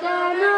কেন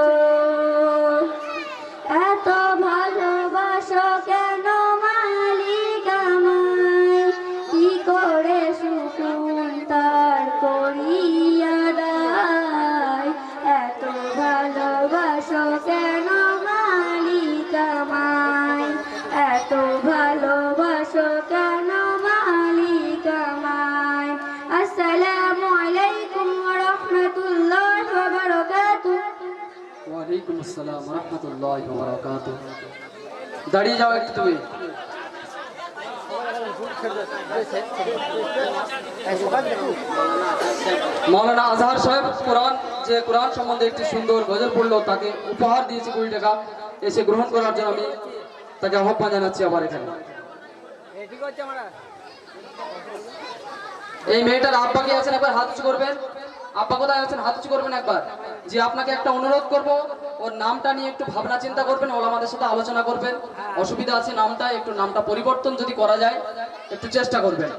আসসালাম রহমতুল্লাহ দাঁড়িয়ে যাও একটু তুমি। মৌলানা আজহার সাহেব, কোরআন, যে কোরআন সম্বন্ধে একটি সুন্দর গজল পড়ল, তাকে উপহার দিয়েছে কুড়ি টাকা। এসে গ্রহণ করার জন্য আমি তাকে আহ্বান জানাচ্ছি আবার এখানে। এই মেয়েটার আব্বা কে আছেন? একবার হাত করবেন। হাত করবেন একবার। যে আপনাকে একটা অনুরোধ করব, ওর নামটা নিয়ে একটু ভাবনা চিন্তা করবেন সাথে আলোচনা করবেন। অসুবিধা আছে নামটা, একটু নামটা পরিবর্তন যদি করা যায়, একটু চেষ্টা করবেন।